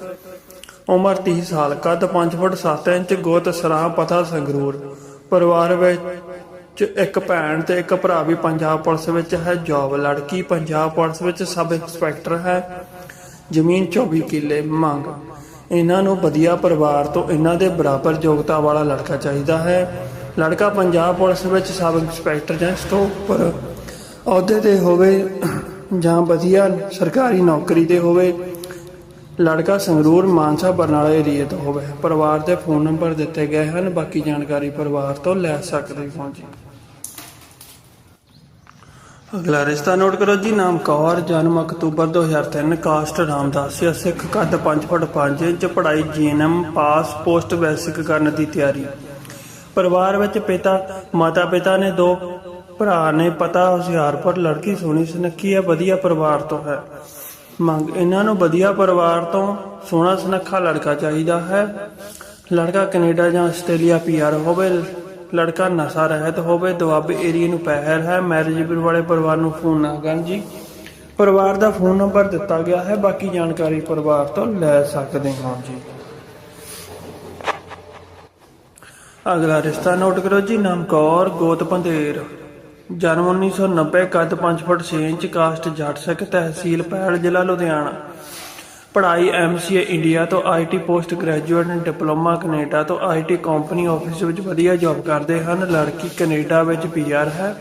ਉਮਰ 30 ਸਾਲ, ਕੱਦ 5 ਫੁੱਟ 7 ਇੰਚ, ਗੋਤ ਸਰਾਂ ਪਤਾ ਸੰਗਰੂਰ। ਪਰਿਵਾਰ ਵਿੱਚ 'ਚ ਇੱਕ ਭੈਣ ਤੇ ਇੱਕ ਭਰਾ ਵੀ ਪੰਜਾਬ ਪੁਲਿਸ ਵਿੱਚ ਹੈ। ਜੌਬ ਲੜਕੀ ਪੰਜਾਬ ਪੁਲਿਸ ਵਿੱਚ ਸਬ ਇੰਸਪੈਕਟਰ ਹੈ। ਜ਼ਮੀਨ 24 ਕਿੱਲੇ, ਮੰਗ। ਇਹਨਾਂ ਨੂੰ ਵਧੀਆ ਪਰਿਵਾਰ ਤੋਂ ਇਹਨਾਂ ਦੇ ਬਰਾਬਰ ਯੋਗਤਾ ਵਾਲਾ ਲੜਕਾ ਚਾਹੀਦਾ ਹੈ। ਲੜਕਾ ਪੰਜਾਬ ਪੁਲਿਸ ਵਿੱਚ ਸਬ ਇੰਸਪੈਕਟਰ ਜਾਂ ਸਟੋਪਰ ਅਹੁਦੇ ਤੇ ਹੋਵੇ ਜਾਂ ਵਧੀਆ ਸਰਕਾਰੀ ਨੌਕਰੀ ਤੇ ਹੋਵੇ, ਲੜਕਾ ਸੰਗਰੂਰ ਮਾਨਸਾ ਬਰਨਾਲਾ ਏਰੀਏ ਤੋਂ ਹੋਵੇ। ਪਰਿਵਾਰ ਦੇ ਫੋਨ ਨੰਬਰ ਦਿੱਤੇ ਗਏ ਹਨ। ਬਾਕੀ ਜਾਣਕਾਰੀ ਪਰਿਵਾਰ ਤੋਂ ਲੈ ਸਕਦੇ ਹੋ ਜੀ। ਅਗਲਾ ਰਿਸ਼ਤਾ ਨੋਟ ਕਰੋ ਜੀ, ਨਾਮ ਕੌਰ, ਜਨਮ ਅਕਤੂਬਰ 2003 ਕਾਸਟ ਰਾਮਦਾਸੀਆ ਸਿੱਖ ਕੱਦ 5 ਫੁੱਟ 5 ਇੰਚ, ਪੜ੍ਹਾਈ ਜੀਐਨਐਮ, ਪਾਸ ਪੋਸਟ ਬੇਸਿਕ ਕਰਨ ਦੀ ਤਿਆਰੀ। ਪਰਿਵਾਰ ਵਿੱਚ ਪਿਤਾ ਮਾਤਾ ਪਿਤਾ ਨੇ ਦੋ ਭਰਾ ਨੇ ਪਤਾ ਹੁਸ਼ਿਆਰਪੁਰ, ਲੜਕੀ ਸੋਹਣੀ ਸੁਨੱਖੀ ਹੈ, ਵਧੀਆ ਪਰਿਵਾਰ ਤੋਂ ਹੈ। ਮੰਗ, ਇਹਨਾਂ ਨੂੰ ਵਧੀਆ ਪਰਿਵਾਰ ਤੋਂ ਸੋਹਣਾ ਸੁਨੱਖਾ ਲੜਕਾ ਚਾਹੀਦਾ ਹੈ। ਲੜਕਾ ਕੈਨੇਡਾ ਜਾਂ ਆਸਟ੍ਰੇਲੀਆ ਪੀਆਰ ਹੋਵੇ ਲੜਕਾ ਨਸ਼ਾ ਰਹਿਤ ਹੋਵੇ, ਦੁਆਬੇ ਏਰੀਏ ਨੂੰ ਪਹਿਲ ਹੈ। ਮੈਰਿਜ ਵਾਲੇ ਪਰਿਵਾਰ ਨੂੰ ਫੋਨ ਨਾ ਕਰਨ ਜੀ। ਪਰਿਵਾਰ ਦਾ ਫੋਨ ਨੰਬਰ ਦਿੱਤਾ ਗਿਆ ਹੈ। ਬਾਕੀ ਜਾਣਕਾਰੀ ਪਰਿਵਾਰ ਤੋਂ ਲੈ ਸਕਦੇ ਹਾਂ ਜੀ। ਅਗਲਾ ਰਿਸ਼ਤਾ ਨੋਟ ਕਰੋ ਜੀ। ਨਾਮ ਕੌਰ, ਗੋਤ ਪੰਧੇਰ। ਜਨਮ 1990 ਕੱਦ 5 ਫੁੱਟ 6 ਇੰਚ, ਕਾਸਟ ਜੱਟ ਸਿੱਖ ਤਹਿਸੀਲ ਪਹਿਲ ਜ਼ਿਲ੍ਹਾ ਲੁਧਿਆਣਾ। ਪੜ੍ਹਾਈ ਐਮਸੀਏ ਇੰਡੀਆ ਤੋਂ IT post graduate diploma Canada ਤੋਂ ਆਈਟੀ ਕੰਪਨੀ ਆਫਿਸ ਵਿੱਚ ਵਧੀਆ ਜੌਬ ਕਰਦੇ ਹਨ। ਲੜਕੀ ਕੈਨੇਡਾ ਵਿੱਚ ਪੀਆਰ ਹੈ।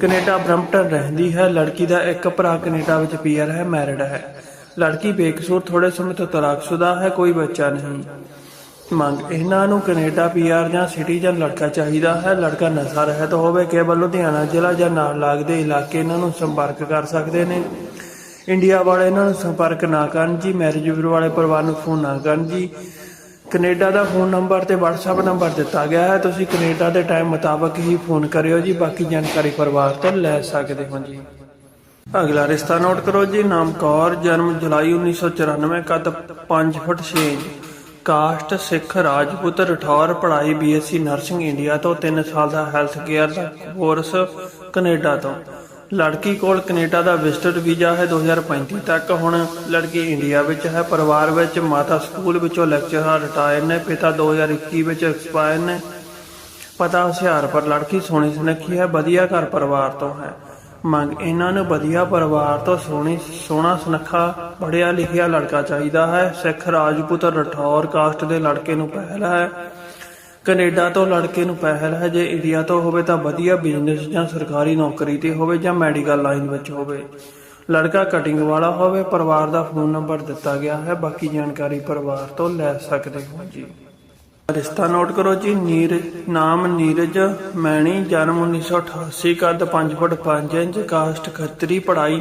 ਕੈਨੇਡਾ ਬ੍ਰੈਂਪਟਨ ਰਹਿੰਦੀ ਹੈ। ਲੜਕੀ ਦਾ ਇੱਕ ਭਰਾ ਕੈਨੇਡਾ ਵਿੱਚ ਪੀਆਰ ਹੈ, ਮੈਰਿਡ ਹੈ। ਲੜਕੀ ਬੇਕਸੂਰ ਥੋੜੇ ਸਮੇਂ ਤੋਂ ਤਲਾਕਸ਼ੁਦਾ ਹੈ, ਕੋਈ ਬੱਚਾ ਨਹੀਂ। ਮੰਗ, ਇਹਨਾਂ ਨੂੰ ਕੈਨੇਡਾ ਪੀਆਰ ਜਾਂ ਸਿਟੀਜ਼ਨ ਲੜਕਾ ਚਾਹੀਦਾ ਹੈ। ਲੜਕਾ ਨਸ਼ਾ ਰਹਿਤ ਹੋਵੇ, ਕੇਵਲ ਲੁਧਿਆਣਾ ਜ਼ਿਲ੍ਹਾ ਜਾਂ ਨਾਲ ਲੱਗਦੇ ਇਲਾਕੇ ਇਹਨਾਂ ਨੂੰ ਸੰਪਰਕ ਕਰ ਸਕਦੇ ਨੇ। ਇੰਡੀਆ ਵਾਲੇ ਇਹਨਾਂ ਨੂੰ ਸੰਪਰਕ ਨਾ ਕਰਨ ਜੀ ਮੈਰਿਜ ਬਿਊਰੋ ਵਾਲੇ ਪਰਿਵਾਰ ਨੂੰ ਫੋਨ ਨਾ ਕਰਨ ਜੀ। ਕੈਨੇਡਾ ਦਾ ਫੋਨ ਨੰਬਰ ਤੇ WhatsApp ਨੰਬਰ ਦਿੱਤਾ ਗਿਆ ਹੈ। ਤੁਸੀਂ ਕੈਨੇਡਾ ਦੇ ਟਾਈਮ ਮੁਤਾਬਕ ਹੀ ਫੋਨ ਕਰਿਓ ਜੀ। ਬਾਕੀ ਜਾਣਕਾਰੀ ਪਰਿਵਾਰ ਤੋਂ ਲੈ ਸਕਦੇ ਹੋ ਜੀ। ਅਗਲਾ ਰਿਸ਼ਤਾ ਨੋਟ ਕਰੋ ਜੀ। ਨਾਮ ਕੌਰ, ਜਨਮ ਜੁਲਾਈ 1994 ਕੱਦ 5 foot 6 inch. Caste Sikh, Rajput, Rathore, ਪੜ੍ਹਾਈ ਬੀਐਸਸੀ ਨਰਸਿੰਗ ਇੰਡੀਆ ਤੋਂ 3 ਸਾਲ ਦਾ ਹੈਲਥ ਕੇਅਰ ਦਾ ਕੋਰਸ ਕੈਨੇਡਾ ਤੋਂ। ਲੜਕੀ ਕੋਲ ਕੈਨੇਡਾ ਦਾ ਵਿਜ਼ਟਰ ਵੀਜ਼ਾ ਹੈ 2035 ਤੱਕ। ਹੁਣ ਲੜਕੀ ਇੰਡੀਆ ਵਿੱਚ ਹੈ। ਪਰਿਵਾਰ ਵਿੱਚ ਮਾਤਾ ਸਕੂਲ ਵਿੱਚੋਂ ਲੈਕਚਰਰ ਰਿਟਾਇਰ ਨੇ। ਪਿਤਾ 2021 ਵਿੱਚ ਐਕਸਪਾਇਰ ਨੇ। ਪਤਾ ਹੁਸ਼ਿਆਰਪੁਰ, ਲੜਕੀ ਸੋਹਣੀ ਸੁਨੱਖੀ ਹੈ। ਵਧੀਆ ਘਰ ਪਰਿਵਾਰ ਤੋਂ ਹੈ। ਮੰਗ ਇਹਨਾਂ ਨੂੰ ਵਧੀਆ ਪਰਿਵਾਰ ਤੋਂ ਸੋਹਣੀ, ਸੋਹਣਾ, ਸੁਨੱਖਾ, ਪੜ੍ਹਿਆ ਲਿਖਿਆ ਲੜਕਾ ਚਾਹੀਦਾ ਹੈ। ਸਿੱਖ ਰਾਜਪੂਤ ਰਠੌਰ ਕਾਸਟ ਦੇ ਲੜਕੇ ਨੂੰ ਪਹਿਲ ਹੈ। ਕੈਨੇਡਾ ਤੋਂ ਲੜਕੇ ਨੂੰ ਪਹਿਲ ਹੈ, ਜੇ ਇੰਡੀਆ ਤੋਂ ਹੋਵੇ ਤਾਂ ਵਧੀਆ ਬਿਜ਼ਨਸ ਜਾਂ ਸਰਕਾਰੀ ਨੌਕਰੀ ਤੇ ਹੋਵੇ ਜਾਂ ਮੈਡੀਕਲ ਲਾਈਨ ਵਿੱਚ ਹੋਵੇ। ਲੜਕਾ ਕਟਿੰਗ ਵਾਲਾ ਹੋਵੇ, ਪਰਿਵਾਰ ਦਾ ਫੋਨ ਨੰਬਰ ਦਿੱਤਾ ਗਿਆ ਹੈ, ਬਾਕੀ ਜਾਣਕਾਰੀ ਪਰਿਵਾਰ ਤੋਂ ਲੈ ਸਕਦੇ ਹੋ ਜੀ। ਰਿਸ਼ਤਾ ਨੋਟ ਕਰੋ ਜੀ, ਨੀਰ, ਨਾਮ ਨੀਰਜ, ਮੈਣੀ, ਜਨਮ 1988 ਕੱਦ 5 ਫੁੱਟ 5 ਇੰਚ ਕਾਸਟ ਖੱਤਰੀ ਪੜ੍ਹਾਈ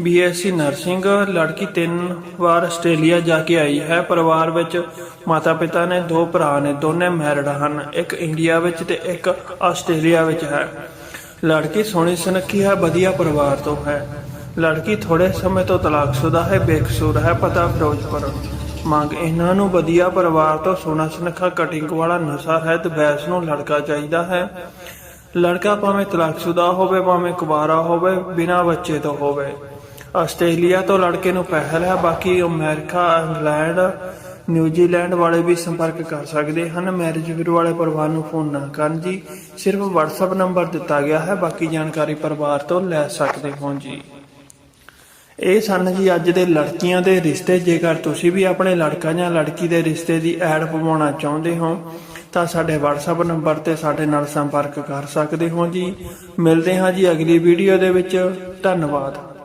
ਬੀਐਸਸੀ ਨਰਸਿੰਗ ਲੜਕੀ ਤਿੰਨ ਵਾਰ ਆਸਟ੍ਰੇਲੀਆ ਜਾ ਕੇ ਆਈ ਹੈ। ਪਰਿਵਾਰ ਵਿੱਚ ਮਾਤਾ ਪਿਤਾ ਨੇ ਦੋ ਭਰਾ ਨੇ, ਦੋਨੇ ਮੈਰਿਡ ਹਨ। ਇੱਕ ਇੰਡੀਆ ਵਿੱਚ ਤੇ ਇੱਕ ਆਸਟ੍ਰੇਲੀਆ ਵਿੱਚ ਹੈ। ਲੜਕੀ ਸੋਹਣੀ ਸੁਨੱਖੀ ਹੈ, ਵਧੀਆ ਪਰਿਵਾਰ ਤੋਂ ਹੈ। ਲੜਕੀ ਥੋੜੇ ਸਮੇਂ ਤੋਂ ਤਲਾਕਸ਼ੁਦਾ ਹੈ, ਬੇਕਸੂਰ ਹੈ, ਪਤਾ ਫਿਰੋਜ਼ਪੁਰ ਮੰਗ ਇਹਨਾਂ ਨੂੰ ਵਧੀਆ ਪਰਿਵਾਰ ਤੋਂ ਸੋਹਣਾ ਸੁਨੱਖਾ ਕਟਿੰਗ ਵਾਲਾ ਨਸ਼ਾ ਹੈ, ਤੇ ਬੈਸ ਨੂੰ ਲੜਕਾ ਚਾਹੀਦਾ ਹੈ। ਲੜਕਾ ਭਾਵੇਂ ਤਲਾਕਸ਼ੁਦਾ ਹੋਵੇ, ਭਾਵੇਂ ਕੁਵਾਰਾ ਹੋਵੇ, ਬਿਨਾਂ ਬੱਚੇ ਤੋਂ ਹੋਵੇ। ਆਸਟ੍ਰੇਲੀਆ ਤੋਂ ਲੜਕੇ ਨੂੰ ਪਹਿਲ ਹੈ, ਬਾਕੀ ਅਮਰੀਕਾ, ਇੰਗਲੈਂਡ, ਨਿਊਜ਼ੀਲੈਂਡ ਵਾਲੇ ਵੀ ਸੰਪਰਕ ਕਰ ਸਕਦੇ ਹਨ। ਮੈਰਿਜ ਬਿਊਰੋ ਵਾਲੇ ਪਰਿਵਾਰ ਨੂੰ ਫੋਨ ਨਾ ਕਰਨ ਜੀ, ਸਿਰਫ WhatsApp ਨੰਬਰ ਦਿੱਤਾ ਗਿਆ ਹੈ, ਬਾਕੀ ਜਾਣਕਾਰੀ ਪਰਿਵਾਰ ਤੋਂ ਲੈ ਸਕਦੇ ਹੋ ਜੀ। ਇਹ ਸਨ ਜੀ ਅੱਜ ਦੇ ਲੜਕੀਆਂ ਦੇ ਰਿਸ਼ਤੇ। ਜੇਕਰ ਤੁਸੀਂ ਵੀ ਆਪਣੇ ਲੜਕਾ ਜਾਂ ਲੜਕੀ ਦੇ ਰਿਸ਼ਤੇ ਦੀ ਐਡ ਪਵਾਉਣਾ ਚਾਹੁੰਦੇ ਹੋ, ਤਾਂ ਸਾਡੇ WhatsApp ਨੰਬਰ ਤੇ ਸਾਡੇ ਨਾਲ ਸੰਪਰਕ ਕਰ ਸਕਦੇ ਹੋ ਜੀ। ਮਿਲਦੇ ਹਾਂ ਜੀ ਅਗਲੀ ਵੀਡੀਓ ਦੇ ਵਿੱਚ। ਧੰਨਵਾਦ।